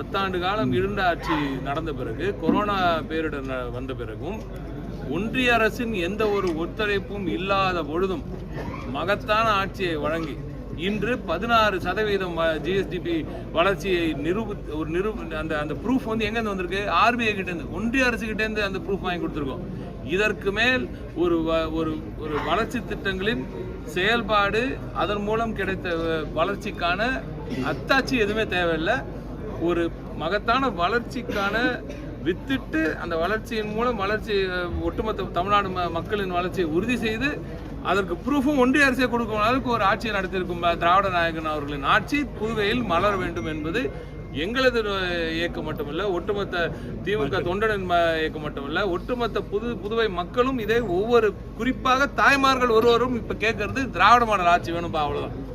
பத்தாண்டு காலம் இருண்ட ஆட்சி நடந்த பிறகு கொரோனா பேரிடர் ந- வந்த பிறகும் ஒன்றிய அரசின் எந்த ஒரு ஒத்துழைப்பும் இல்லாத பொழுதும் மகத்தான ஆட்சியை வழங்கி இன்று பதினாறு சதவீதம் ஜிஎஸ்டிபி வளர்ச்சியை நிரூபி ஒரு நிரூ அந்த அந்த ப்ரூஃப் வந்து எங்கேருந்து வந்திருக்கு? ஆர்பிஐ கிட்டேருந்து. ஒன்றிய அரசு கிட்டேருந்து அந்த ப்ரூஃப் வாங்கி கொடுத்துருக்கோம். இதற்கு மேல் ஒரு வ- ஒரு ஒரு வளர்ச்சி திட்டங்களின் செயல்பாடு அதன் மூலம் கிடைத்த வளர்ச்சிக்கான அத்தாட்சி எதுவுமே தேவையில்லை. ஒரு மகத்தான வளர்ச்சிக்கான வித்திட்டு அந்த வளர்ச்சியின் மூலம் வளர்ச்சி ஒட்டுமொத்த தமிழ்நாடு மக்களின் வளர்ச்சியை உறுதி செய்து அதற்கு ப்ரூஃபும் ஒன்றிய அரசே கொடுக்கும் அளவுக்கு ஒரு ஆட்சியை நடத்தியிருக்கும் திராவிட நாயகன் அவர்களின் ஆட்சி புதுவையில் மலர வேண்டும் என்பது எங்களது இயக்கம் மட்டுமல்ல ஒட்டுமொத்த திமுக தொண்டனின் இயக்கம் மட்டுமல்ல ஒட்டுமொத்த புது புதுவை மக்களும் இதை ஒவ்வொரு குறிப்பாக தாய்மார்கள் ஒருவரும் இப்ப கேட்கறது திராவிட மாடல் ஆட்சி வேணும்பா வளர்ச்சி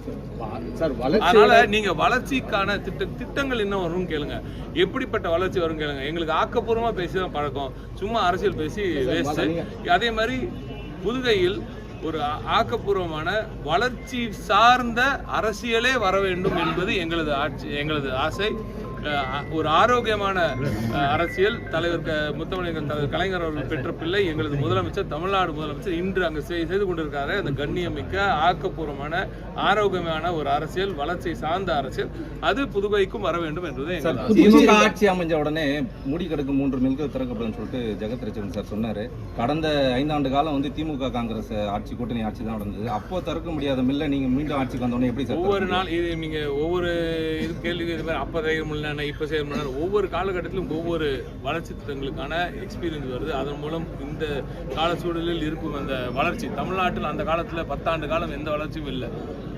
அதனால நீங்க வளர்ச்சிக்கான திட்ட திட்டங்கள் என்ன வரும்னு கேளுங்க. எப்படிப்பட்ட வளர்ச்சி வரும் கேளுங்க. எங்களுக்கு ஆக்கப்பூர்வமா பேசி தான் பழக்கம். சும்மா அரசியல் பேசி வேஸ்ட் அதே மாதிரி புதுகையில் ஒரு ஆக்கப்பூர்வமான வளர்ச்சி சார்ந்த அரசியலே வர வேண்டும் என்பது எங்களது ஆட்சி எங்களது ஆசை. ஒரு ஆரோக்கியமான அரசியல். தலைவர் முத்தமிழர் தலைவர் கலைஞர் அவர்கள் பெற்ற பிள்ளை எங்களது முதலமைச்சர் தமிழ்நாடு முதலமைச்சர் இன்று அங்கு செய்- செய்து கொண்டிருக்காரு அந்த கண்ணியமிக்க ஆக்கப்பூர்வமான ஆரோக்கியமான ஒரு அரசியல் வளர்ச்சி சார்ந்த அரசியல். அது புதுவைக்கும் வர வேண்டும் என்பது. திமுக ஆட்சி அமைஞ்ச உடனே மூடி கிடக்கு மூன்று மில்கள் திறக்கப்படும் சொல்லிட்டு ஜெகத் ரச்சகன் சார் சொன்னாரு. கடந்த ஐந்தாண்டு காலம் வந்து திமுக காங்கிரஸ் ஆட்சி கூட்டணி ஆட்சி தான் நடந்தது. அப்போ திறக்க முடியாத மில்ல நீங்க மீண்டும் ஆட்சிக்கு வந்த உடனே எப்படி சார் ஒவ்வொரு நாள் இது நீங்க ஒவ்வொரு இது கேள்விக்கு இது மாதிரி அப்போ செய்ய இப்போ செய்ய ஒவ்வொரு காலகட்டத்திலும் ஒவ்வொரு வளர்ச்சி திட்டங்களுக்கான எக்ஸ்பீரியன்ஸ் வருது. அதன் மூலம் இந்த கால சூழலில் இருக்கும் அந்த வளர்ச்சி தமிழ்நாட்டில் அந்த காலத்தில் பத்தாண்டு காலம் எந்த வளர்ச்சியும் இல்லை.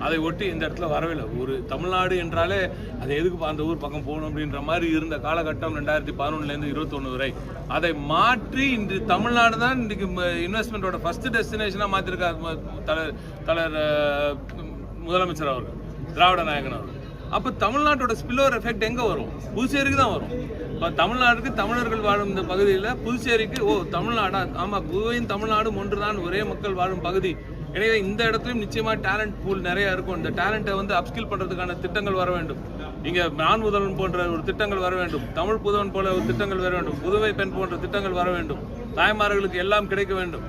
அதை ஒட்டி இந்த இடத்துல வரவில்லை. ஒரு தமிழ்நாடு என்றாலே அது எதுக்கு அந்த ஊர் பக்கம் போகணும் அப்படின்ற மாதிரி இருந்த காலகட்டம் ரெண்டாயிரத்தி பதினொன்னுலேருந்து இருபத்தொன்று வரை. அதை மாற்றி இன்று தமிழ்நாடு தான் இன்றைக்கு இன்வெஸ்ட்மெண்ட்டோட ஃபஸ்ட்டு டெஸ்டினேஷனாக மாற்றிருக்காரு தலைவர் தலைவர் முதலமைச்சர் அவர்கள் திராவிட நாயகன் அவர்கள். அப்போ தமிழ்நாட்டோட ஸ்பில்லோவர் எஃபெக்ட் எங்கே வரும்? புதுச்சேரிக்கு தான் வரும். இப்போ தமிழ்நாட்டுக்கு தமிழர்கள் வாழும் இந்த பகுதியில் புதுச்சேரிக்கு ஓ தமிழ்நாடா? ஆமாம் புதுவையும் தமிழ்நாடும் ஒன்றுதான். ஒரே மக்கள் வாழும் பகுதி. எனவே இந்த இடத்துலையும் நிச்சயமாக டேலண்ட் பூல் நிறையா இருக்கும். இந்த டேலண்ட்டை வந்து அப்ஸ்கில் பண்ணுறதுக்கான திட்டங்கள் வர வேண்டும். இங்கே நான் முதல்வன் போன்ற ஒரு திட்டங்கள் வர வேண்டும். தமிழ் புதவன் போல ஒரு திட்டங்கள் வர வேண்டும். புதுவை பெண் போன்ற திட்டங்கள் வர வேண்டும். தாய்மார்களுக்கு எல்லாம் கிடைக்க வேண்டும்.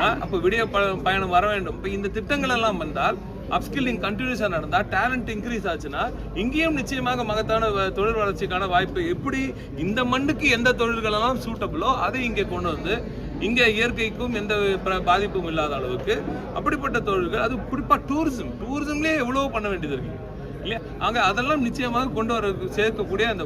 ஆ, விடிய ப- பயணம் வர வேண்டும். இப்போ இந்த திட்டங்கள் எல்லாம் வந்தால் அப்ஸ்கில்லிங் கண்டினியூஸாக நடந்தா டேலண்ட் இன்க்ரீஸ் ஆச்சுன்னா இங்கேயும் நிச்சயமாக மகத்தான தொழில் வளர்ச்சிக்கான வாய்ப்பு எப்படி இந்த மண்ணுக்கு எந்த தொழில்கள் எல்லாம் சூட்டபிளோ அதை இங்கே கொண்டு வந்து இங்கே இயற்கைக்கும் எந்த பிர- பாதிப்பும் இல்லாத அளவுக்கு அப்படிப்பட்ட தொழில்கள் அது குறிப்பாக டூரிசம் டூரிசம்லேயே எவ்வளவோ பண்ண வேண்டியது இருக்கு. இல்லையா? அங்கே அதெல்லாம் நிச்சயமாக கொண்டு வர சேர்க்கக்கூடிய அந்த